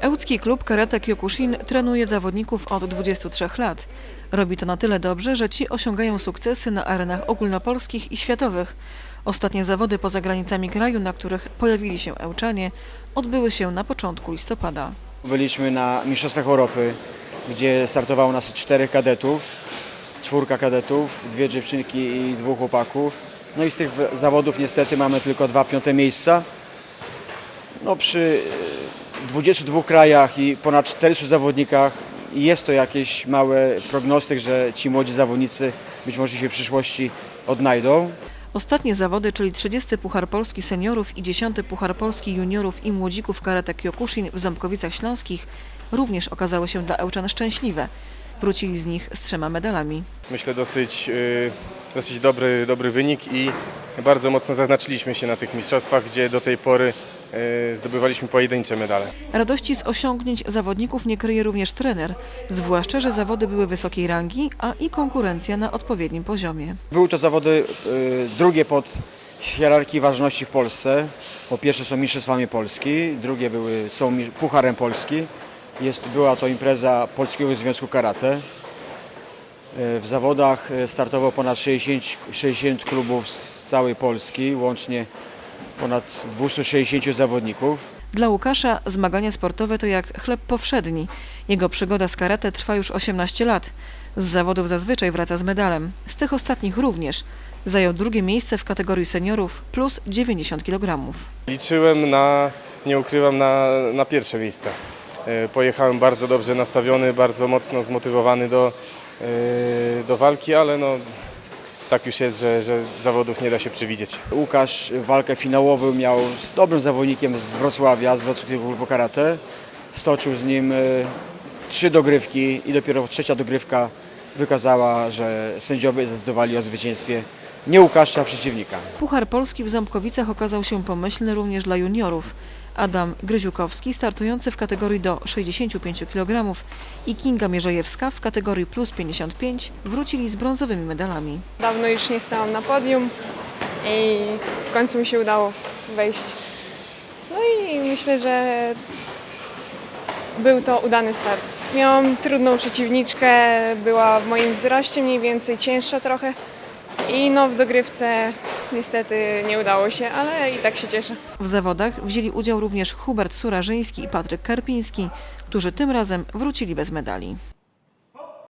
Ełcki klub Karate Kyokushin trenuje zawodników od 23 lat. Robi to na tyle dobrze, że ci osiągają sukcesy na arenach ogólnopolskich i światowych. Ostatnie zawody poza granicami kraju, na których pojawili się Ełczanie, odbyły się na początku listopada. Byliśmy na Mistrzostwach Europy, gdzie startowało nas czterech kadetów, czwórka kadetów, dwie dziewczynki i dwóch chłopaków. No i z tych zawodów niestety mamy tylko dwa piąte miejsca. No przy 22 krajach i ponad 400 zawodnikach jest to jakiś mały prognostyk, że ci młodzi zawodnicy być może się w przyszłości odnajdą. Ostatnie zawody, czyli 30. Puchar Polski Seniorów i 10. Puchar Polski Juniorów i Młodzików Karate Kyokushin w Ząbkowicach Śląskich również okazały się dla Ełczan szczęśliwe. Wrócili z nich z trzema medalami. myślę dosyć, y, dosyć dobry, dobry wynik i bardzo mocno zaznaczyliśmy się na tych mistrzostwach, gdzie do tej pory zdobywaliśmy pojedyncze medale. Radości z osiągnięć zawodników nie kryje również trener, zwłaszcza, że zawody były wysokiej rangi, a i konkurencja na odpowiednim poziomie. Były to zawody y, drugie pod hierarchii ważności w Polsce. Po pierwsze są Mistrzostwami Polski, drugie były, są Pucharem Polski. Jest, była to impreza Polskiego Związku Karate. Y, W zawodach startowało ponad 60, 60 klubów z całej Polski, łącznie ponad 260 zawodników. Dla Łukasza zmagania sportowe to jak chleb powszedni. Jego przygoda z karate trwa już 18 lat. Z zawodów zazwyczaj wraca z medalem. Z tych ostatnich również. Zajął drugie miejsce w kategorii seniorów plus 90 kg. Liczyłem na, nie ukrywam, na, na pierwsze miejsce. Y, Pojechałem bardzo dobrze nastawiony, bardzo mocno zmotywowany do, y, do walki, ale no, tak już jest, że, że zawodów nie da się przewidzieć. Łukasz walkę finałową miał z dobrym zawodnikiem z Wrocławia, z Wrocławskiego Klubu Karate. Stoczył z nim y, trzy dogrywki i dopiero trzecia dogrywka wykazała, że sędziowie zdecydowali o zwycięstwie nie Łukasza, a przeciwnika. Puchar Polski w Ząbkowicach okazał się pomyślny również dla juniorów. Adam Gryziukowski startujący w kategorii do 65 kg i Kinga Mierzejewska w kategorii plus 55 wrócili z brązowymi medalami. Dawno już nie stałam na podium i w końcu mi się udało wejść. No i myślę, że był to udany start. Miałam trudną przeciwniczkę, była w moim wzroście mniej więcej, cięższa trochę. I no w dogrywce niestety nie udało się, ale i tak się cieszę. W zawodach wzięli udział również Hubert Surażyński i Patryk Karpiński, którzy tym razem wrócili bez medali.